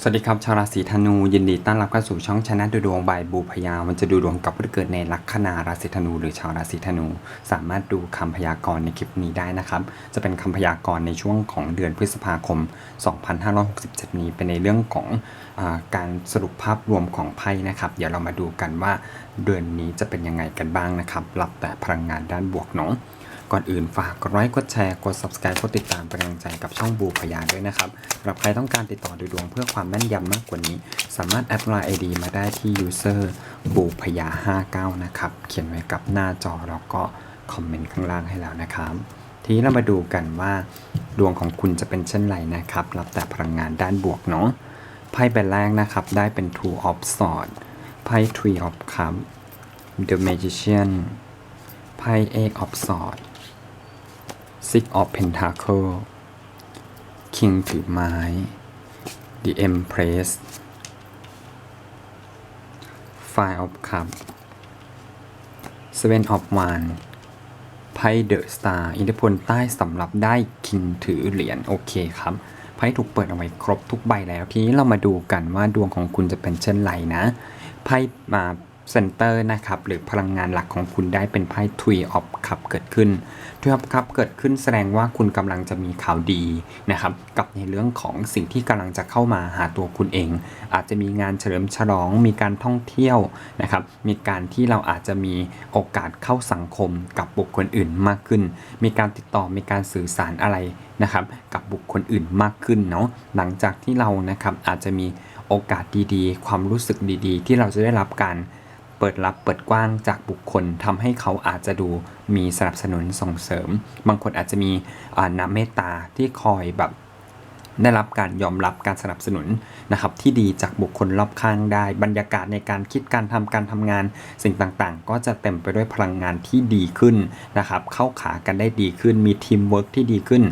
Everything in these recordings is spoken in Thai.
สวัสดีครับชาวราศีธนูยินดีต้อนรับเข้าสู่ช่องชนะดูดวงบายบูพยามันจะดูดวงกับผู้เกิดในลัคนาราศีธนู หรือชาวราศีธนู สามารถดูคำพยากรณ์ในคลิปนี้ได้นะครับ จะเป็นคำพยากรณ์ในช่วงของเดือนพฤษภาคม 2567 นี้เป็นในเรื่องของอาการสรุปภาพรวมของไพ่นะครับ เดี๋ยวเรามาดูกันว่าเดือนนี้จะเป็นยังไงกันบ้างนะครับรับแต่พลังงานด้านบวกเนาะ ก่อนอื่นฝากกดไลค์กดแชร์กด subscribe กดติดตามเป็นกำลังใจกับช่องบูพยาด้วยนะครับสำหรับใครต้องการติดต่อดูดวงเพื่อความแม่นยำมากกว่านี้ สามารถแอดไลน์ ID มาได้ที่ user บูพยา59 นะครับ เขียนไว้กับหน้าจอแล้วก็คอมเมนต์ข้างล่างให้แล้วนะครับทีนี้เรามาดูกันว่า ดวงของคุณจะเป็นเช่นไรนะครับ รับแต่พลังงานด้านบวกเนาะไพ่ใบแรกนะครับ ได้เป็น two of swords ไพ่ three of cups the magician ไพ่ eight of swords Six of Pentacle King ถือไม้ The Empress Five of Cups Seven of Wands ไพ่เดอะสตาร์อิทธิพลใต้สำหรับได้คิงถือเหรียญโอเคครับไพ่ถูกเปิดเอาไว้ครบทุกใบแล้ว ทีนี้เรามาดูกันว่าดวงของคุณจะเป็นเช่นไรนะไพ่มา เซนเตอร์นะครับหรือพลังงานหลักของคุณได้เป็นไพ่ทวีออฟคัพเกิดขึ้นทวีออฟคัพเกิดขึ้นแสดงว่าคุณกำลังจะมีข่าวดีนะครับกับในเรื่องของสิ่งที่กำลังจะเข้ามาหาตัวคุณเอง อาจจะมีงานเฉลิมฉลอง มีการท่องเที่ยวนะครับมีการที่เราอาจจะมีโอกาสเข้าสังคมกับบุคคลอื่นมากขึ้น มีการติดต่อมีการสื่อสารอะไรนะครับกับบุคคลอื่นมากขึ้นเนาะหลังจากที่เรานะครับอาจจะมีโอกาสดีๆ ความรู้สึกดีๆ ที่เราจะได้รับการ เปิดรับเปิดกว้างจากบุคคลทำให้เขาอาจจะดูมีสนับสนุนส่งเสริม บางคนอาจจะมีน้ำเมตตาที่คอยแบบ ได้รับการยอมรับการสนับสนุนนะครับที่ดีจากบุคคลรอบข้างได้ บรรยากาศในการคิดการทำการทำงาน สิ่งต่างๆ ก็จะเต็มไปด้วยพลังงานที่ดีขึ้นนะครับเข้าขากันได้ดีขึ้น มีทีมเวิร์กที่ดีขึ้น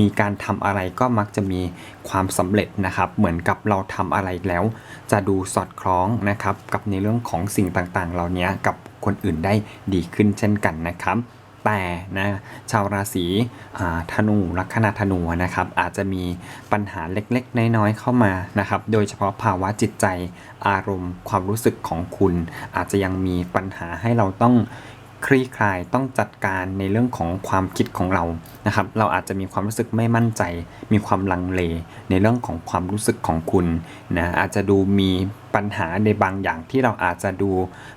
มีการทำอะไรก็มักจะมีความสำเร็จนะครับเหมือนกับเราทำอะไรแล้ว จะดูสอดคล้องนะครับกับในเรื่องของสิ่งต่างๆ เหล่านี้กับคนอื่นได้ดีขึ้นเช่นกันนะครับ แต่นะชาวราศีธนูลัคนาธนูนะครับอาจจะมีปัญหาเล็กๆ น้อยๆเข้ามานะครับโดยเฉพาะภาวะจิตใจอารมณ์ความรู้สึกของคุณ อาจจะยังมีปัญหาให้เราต้องคลี่คลายต้องจัดการในเรื่องของความคิดของเรานะครับ เราอาจจะมีความรู้สึกไม่มั่นใจ มีความลังเล ในเรื่องของความรู้สึกของคุณนะอาจจะดูมีปัญหาในบางอย่างที่เราอาจจะดู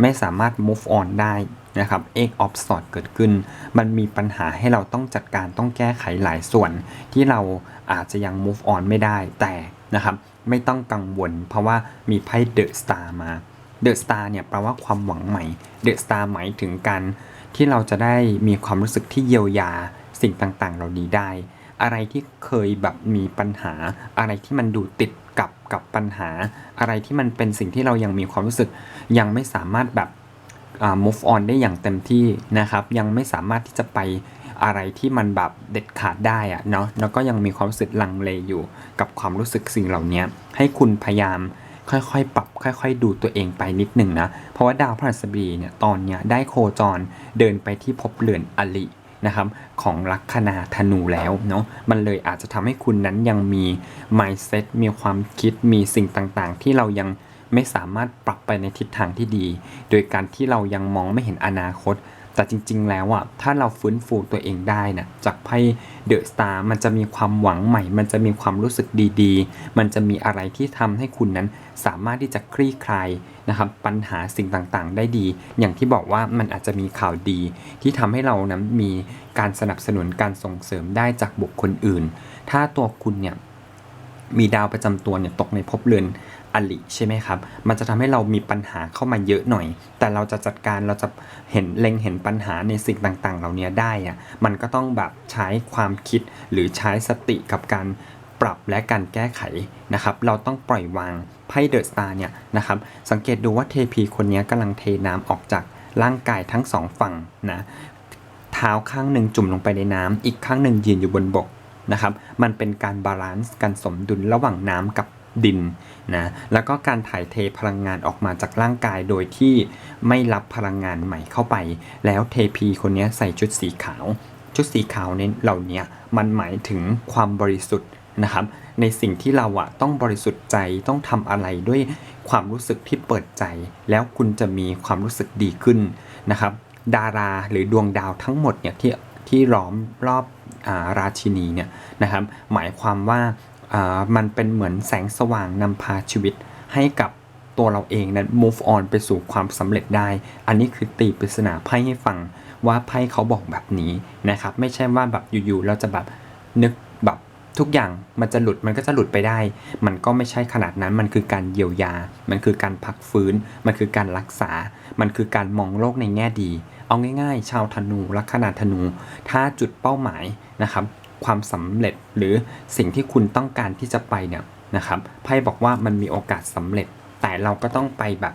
ไม่สามารถ move on ได้ นะครับ egg of s o r t เกิดขึ้น มันมีปัญหาให้เราต้องจัดการต้องแก้ไขหลายส่วน ที่เราอาจจะยัง move on ไม่ได้แต่นะครับ ไม่ต้องกังวล เพราะว่ามีไพ่ The Star มา The Star เนี่ยแปลว่าความหวังใหม่ The Star หมายถึงการที่เราจะได้มีความรู้สึกที่เยียวยาสิ่งต่างๆเหล่านี้ได้ อะไรที่เคยแบบมีปัญหา อะไรที่มันดูติดกับกับปัญหา อะไรที่มันเป็นสิ่งที่เรายังมีความรู้สึกยังไม่สามารถแบบ move on ได้อย่างเต็มที่นะครับ ยังไม่สามารถที่จะไปอะไรที่มันแบบเด็ดขาดได้อะเนาะแล้วก็ยังมีความรู้สึกลังเลอยู่กับความรู้สึกสิ่งเหล่านี้ให้คุณพยายามค่อยๆ ปรับ ค่อยๆ ดูตัวเองไปนิดหนึ่งนะ เพราะว่าดาวพฤหัสบดีเนี่ยตอนเนี้ยได้โคจรเดินไปที่ภพเรือนอลินะครับของลัคนาธนูแล้วเนาะมันเลยอาจจะทำให้คุณนั้นยังมี mindset มีความคิดมีสิ่งต่างๆ ที่เรายัง ไม่สามารถปรับไปในทิศทางที่ดี โดยการที่เรายังมองไม่เห็นอนาคต แต่จริง ๆ แล้วอะถ้าเราฟื้นฟูตัวเองได้นะจากไพ่เดอะสตาร์มันจะมีความหวังใหม่ มันจะมีความรู้สึกดีๆ มันจะมีอะไรที่ทำให้คุณนั้น สามารถที่จะคลี่คลายนะครับปัญหาสิ่งต่างๆ ได้ดี อย่างที่บอกว่ามันอาจจะมีข่าวดี ที่ทำให้เรานั้นมีการสนับสนุนการส่งเสริมได้จากบุคคลอื่น ถ้าตัวคุณเนี่ยมีดาวประจำตัวเนี่ยตกในภพเรือน อลิใช่ไหมครับ มันจะทำให้เรามีปัญหาเข้ามาเยอะหน่อย แต่เราจะจัดการเราจะเห็นเล็งเห็นปัญหาในสิ่งต่างๆ เหล่านี้ได้อะมันก็ต้องแบบใช้ความคิดหรือใช้สติกับการปรับและการแก้ไขนะครับ เราต้องปล่อยวางไพ่เดอะสตาร์เนี่ยนะครับ สังเกตดูว่าเทพีคนนี้กำลังเทน้ำออกจากร่างกายทั้งสองฝั่งนะ เท้าข้างหนึ่งจุ่มลงไปในน้ำ อีกข้างหนึ่งยืนอยู่บนบกนะครับ มันเป็นการบาลานซ์การสมดุลระหว่างน้ำกับ ดินนะแล้วก็การถ่ายเทพลังงานออกมาจากร่างกายโดยที่ไม่รับพลังงานใหม่เข้าไป แล้วเทพีคนนี้ใส่ชุดสีขาว ชุดสีขาวเนี่ยเหล่านี้มันหมายถึงความบริสุทธิ์นะครับ ในสิ่งที่เราอะต้องบริสุทธิ์ใจต้องทำอะไรด้วยความรู้สึกที่เปิดใจ แล้วคุณจะมีความรู้สึกดีขึ้นนะครับ ดาราหรือดวงดาวทั้งหมดเนี่ยที่ที่ล้อมรอบอาราชินีเนี่ยนะครับ หมายความว่าอ่า มันเป็นเหมือนแสงสว่างนำพาชีวิตให้กับตัวเราเองนั้น move on ไปสู่ความสำเร็จได้ อันนี้คือตีปริศนาไพ่ให้ฟังว่าไพ่เขาบอกแบบนี้นะครับ ไม่ใช่ว่าแบบอยู่ๆเราจะแบบนึกแบบทุกอย่างมันจะหลุดมันก็จะหลุดไปได้ มันก็ไม่ใช่ขนาดนั้น มันคือการเยียวยา มันคือการพักฟื้น มันคือการรักษา มันคือการมองโลกในแง่ดี เอาง่าย ๆ ชาวธนูลัคนาธนู ถ้าจุดเป้าหมายนะครับ ความสำเร็จหรือสิ่งที่คุณต้องการที่จะไปเนี่ยนะครับไพ่บอกว่ามันมีโอกาสสำเร็จ แต่เราก็ต้องไปแบบ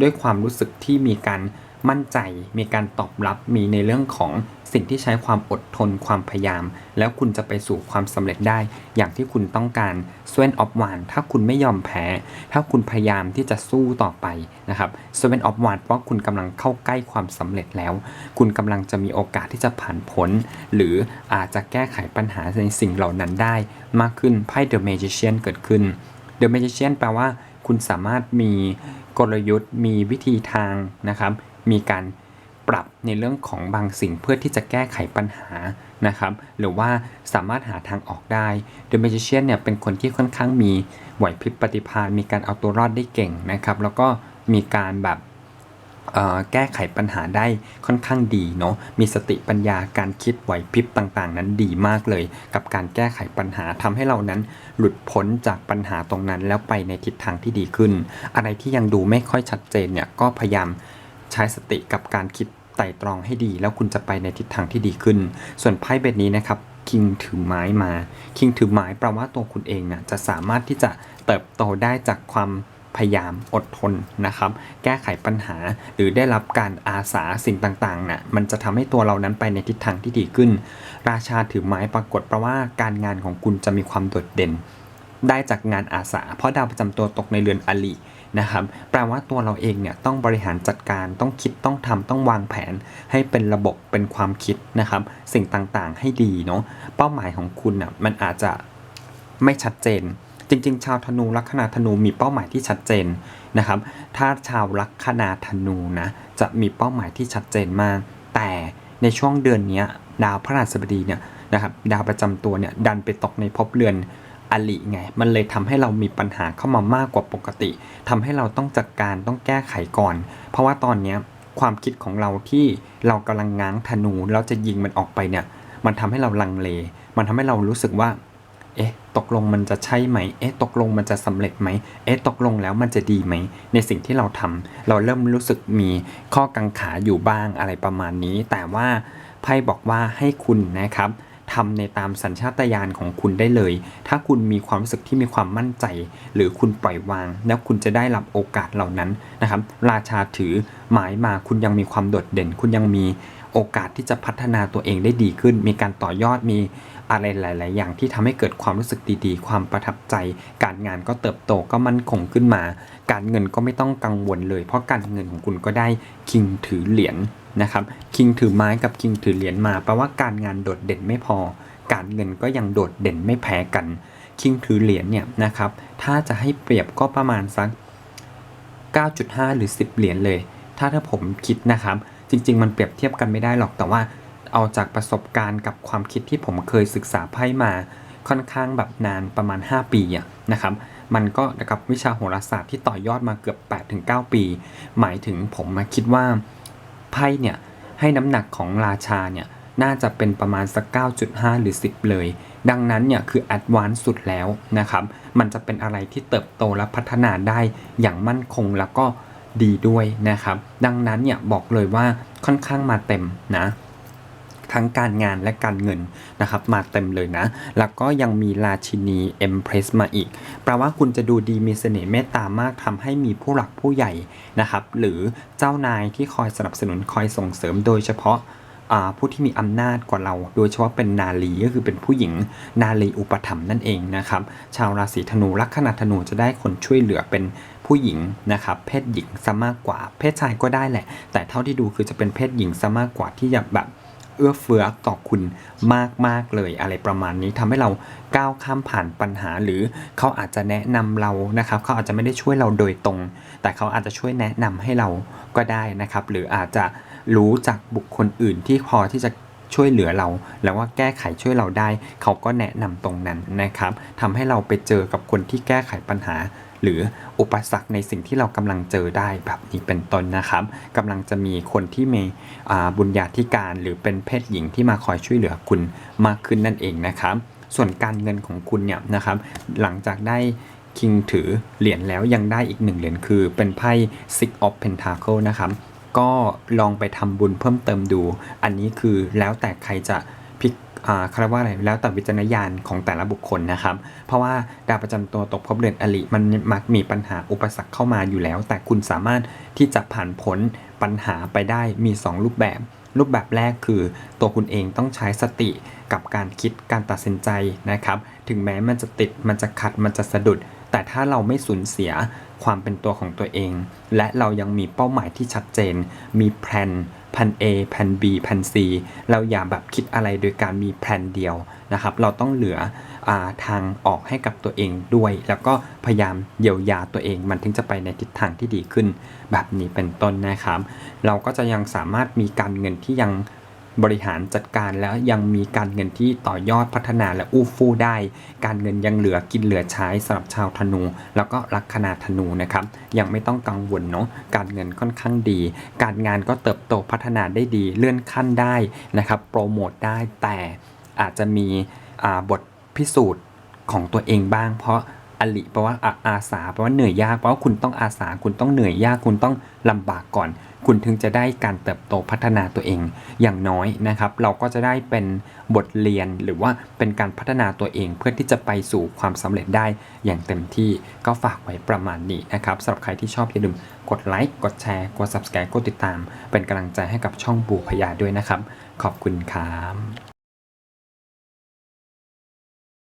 ด้วยความรู้สึกที่มีการ มั่นใจ มีการตอบรับ มีในเรื่องของสิ่งที่ใช้ความอดทนความพยายาม แล้วคุณจะไปสู่ความสำเร็จได้ อย่างที่คุณต้องการสเวนออฟวานถ้าคุณไม่ยอมแพ้ ถ้าคุณพยายามที่จะสู้ต่อไปนะครับสเวนออฟวานเพราะคุณกำลังเข้าใกล้ความสำเร็จแล้ว คุณกำลังจะมีโอกาสที่จะผ่านพ้นหรืออาจจะแก้ไขปัญหาในสิ่งเหล่านั้นได้ มากขึ้นไพ่ The Magician เกิดขึ้น The Magician แปลว่าคุณสามารถมีกลยุทธ์มีวิธีทางนะครับ มีการปรับในเรื่องของบางสิ่งเพื่อที่จะแก้ไขปัญหานะครับ หรือว่าสามารถหาทางออกได้ The Magician เนี่ยเป็นคนที่ค่อนข้างมีไหวพริบปฏิภาณมีการเอาตัวรอดได้เก่งนะครับ แล้วก็มีการแบบเอ่อแก้ไขปัญหาได้ค่อนข้างดีเนาะ มีสติปัญญาการคิดไหวพริบต่างๆ นั้นดีมากเลย กับการแก้ไขปัญหาทำให้เรานั้นหลุดพ้นจากปัญหาตรงนั้นแล้วไปในทิศทางที่ดีขึ้น อะไรที่ยังดูไม่ค่อยชัดเจนเนี่ยก็พยายาม ใช้สติกับการคิดไตร่ตรองให้ดี แล้วคุณจะไปในทิศทางที่ดีขึ้น ส่วนไพ่เบ็ดนี้นะครับคิงถือไม้มาคิงถือไม้แปลว่าตัวคุณเองน่ะจะสามารถที่จะเติบโตได้จากความพยายามอดทนนะครับ แก้ไขปัญหาหรือได้รับการอาสาสิ่งต่างๆน่ะมันจะทำให้ตัวเรานั้นไปในทิศทางที่ดีขึ้น ราชาถือไม้ปรากฏแปลว่าการงานของคุณจะมีความโดดเด่น ได้จากงานอาสา เพราะดาวประจำตัวตกในเรือนอลินะครับแปลว่าตัวเราเองเนี่ยต้องบริหารจัดการต้องคิดต้องทำต้องวางแผน ให้เป็นระบบเป็นความคิดนะครับ สิ่งต่างๆให้ดีเนาะเป้าหมายของคุณอะมันอาจจะไม่ชัดเจน จริง ๆ ชาวธนูลัคนาธนูมีเป้าหมายที่ชัดเจนนะครับ ถ้าชาวลัคนาธนูนะจะมีเป้าหมายที่ชัดเจนมาก แต่ในช่วงเดือนนี้ดาวพระราชบดีเนี่ยนะครับดาวประจำตัวเนี่ยดันไปตกในภพเรือน อลิไง มันเลยทำให้เรามีปัญหาเข้ามามากกว่าปกติทำให้เราต้องจัดการต้องแก้ไขก่อน เพราะว่าตอนเนี้ยความคิดของเราที่เรากำลังง้างธนูแล้วจะยิงมันออกไปเนี่ย มันทำให้เราลังเล มันทำให้เรารู้สึกว่า เอ๊ะ ตกลงมันจะใช่ไหม เอ๊ะ ตกลงมันจะสำเร็จไหม เอ๊ะ ตกลงแล้วมันจะดีไหม ในสิ่งที่เราทำเราเริ่มรู้สึกมีข้อกังขาอยู่บ้างอะไรประมาณนี้ แต่ว่าไพ่บอกว่าให้คุณนะครับ ทำในตามสัญชาตญาณของคุณได้เลย ถ้าคุณมีความรู้สึกที่มีความมั่นใจ หรือคุณปล่อยวาง แล้วคุณจะได้รับโอกาสเหล่านั้นนะครับ ราชาถือหมายมาคุณยังมีความโดดเด่น คุณยังมีโอกาสที่จะพัฒนาตัวเองได้ดีขึ้น มีการต่อยอดมี อะไรหลาย ๆ อย่างที่ทำให้เกิดความรู้สึกดี ๆ ความประทับใจ การงานก็เติบโตก็มั่นคงขึ้นมา การเงินก็ไม่ต้องกังวลเลย เพราะการเงินของคุณก็ได้คิงถือเหรียญนะครับคิงถือไม้กับคิงถือเหรียญมาแปลว่าการงานโดดเด่นไม่พอ การเงินก็ยังโดดเด่นไม่แพ้กันคิงถือเหรียญเนี่ยนะครับถ้าจะให้เปรียบก็ประมาณสัก 9.5 หรือ 10 เหรียญเลย ถ้าถ้าผมคิดนะครับ จริง ๆ มันเปรียบเทียบกันไม่ได้หรอกแต่ว่า เอาจากประสบการณ์กับความคิดที่ผมเคยศึกษาไพ่มาค่อนข้างแบบนานประมาณ 5 ปีอะนะครับ มันก็กับวิชาโหราศาสตร์ที่ต่อยอดมาเกือบ 8-9 ปี หมายถึงผมมาคิดว่าไพ่เนี่ยให้น้ำหนักของราชาเนี่ยน่าจะเป็นประมาณสัก 9.5 หรือ 10 เลย ดังนั้นเนี่ยคือแอดวานซ์สุดแล้วนะครับ มันจะเป็นอะไรที่เติบโตและพัฒนาได้อย่างมั่นคงแล้วก็ดีด้วยนะครับ ดังนั้นเนี่ยบอกเลยว่าค่อนข้างมาเต็มนะ ทั้งการงานและการเงินนะครับมาเต็มเลยนะ แล้วก็ยังมีราชินีเอ็มเพรสมาอีกแปลว่าคุณจะดูดีมีเสน่ห์เมตตามากทำให้มีผู้หลักผู้ใหญ่นะครับ หรือเจ้านายที่คอยสนับสนุนคอยส่งเสริมโดยเฉพาะผู้ที่มีอำนาจกว่าเรา โดยเฉพาะเป็นนาลีก็คือเป็นผู้หญิงนาลีอุปถัมภ์นั่นเองนะครับ ชาวราศีธนูลัคนาธนูจะได้คนช่วยเหลือเป็นผู้หญิงนะครับเพศหญิงซะมากกว่า เพศชายก็ได้แหละ แต่เท่าที่ดูคือจะเป็นเพศหญิงซะมากกว่าที่จะแบบ เอื้อเฟื้อต่อคุณมาก ๆ เลยอะไรประมาณนี้ทำให้เราก้าวข้ามผ่านปัญหา หรือเขาอาจจะแนะนำเรานะครับ เขาอาจจะไม่ได้ช่วยเราโดยตรง แต่เขาอาจจะช่วยแนะนำให้เราก็ได้นะครับ หรืออาจจะรู้จากบุคคลอื่นที่พอที่จะช่วยเหลือเรา แล้วว่าแก้ไขช่วยเราได้ เขาก็แนะนำตรงนั้นนะครับทำให้เราไปเจอกับคนที่แก้ไขปัญหา หรืออุปสรรคในสิ่งที่เรากำลังเจอได้แบบนี้เป็นต้นนะครับกำลังจะมีคนที่มีบุญญาธิการหรือเป็นเพศหญิงที่มาคอยช่วยเหลือคุณมากขึ้นนั่นเองนะครับ ส่วนการเงินของคุณเนี่ยนะครับหลังจากได้คิงถือเหรียญแล้วยังได้อีกหนึ่งเหรียญคือเป็นไพ่ Six of Pentacle นะครับก็ลองไปทำบุญเพิ่มเติมดู อันนี้คือแล้วแต่ใครจะ พิกอ่าคาว่าอะไรแล้วแต่วิจารณญาณของแต่ละบุคคลนะครับ เพราะว่าดาวประจำตัวตกภพเรือนอลิมันมักมีปัญหาอุปสรรคเข้ามาอยู่แล้ว แต่คุณสามารถที่จะผ่านพ้นปัญหาไปได้มี 2 รูปแบบ รูปแบบแรกคือ ตัวคุณเองต้องใช้สติกับการคิดการตัดสินใจนะครับ ถึงแม้มันจะติดมันจะขัดมันจะสะดุด แต่ถ้าเราไม่สูญเสียความเป็นตัวของตัวเอง และเรายังมีเป้าหมายที่ชัดเจน มีแผน แผน A แผน B แผน C เราอย่าแบบคิดอะไรโดยการมีแผนเดียวนะครับ เราต้องเหลืออาทางออกให้กับตัวเองด้วย แล้วก็พยายามเยียวยาตัวเอง มันถึงจะไปในทิศทางที่ดีขึ้น แบบนี้เป็นต้นนะครับ เราก็จะยังสามารถมีการเงินที่ยัง บริหารจัดการแล้วยังมีการเงินที่ต่อยอดพัฒนาและอู้ฟู่ได้ การเงินยังเหลือกินเหลือใช้สำหรับชาวธนู แล้วก็ลัคนาธนูนะครับ ยังไม่ต้องกังวลเนาะการเงินค่อนข้างดี การงานก็เติบโตพัฒนาได้ดี เลื่อนขั้นได้นะครับ โปรโมทได้แต่อาจจะมีบทพิสูจน์ของตัวเองบ้าง เพราะ อลิแปลว่าอาสาแปลว่าเหนื่อยยากเพราะว่าคุณต้องอาสาคุณต้องเหนื่อยยากคุณต้องลำบากก่อน คุณถึงจะได้การเติบโตพัฒนาตัวเอง อย่างน้อยนะครับ เราก็จะได้เป็นบทเรียนหรือว่าเป็นการพัฒนาตัวเอง เพื่อที่จะไปสู่ความสำเร็จได้อย่างเต็มที่ก็ฝากไว้ประมาณนี้นะครับสำหรับใครที่ชอบอย่าลืมกดไลค์กดแชร์กด subscribe กดติดตาม เป็นกำลังใจให้กับช่องบูพยาด้วยนะครับ ขอบคุณครับ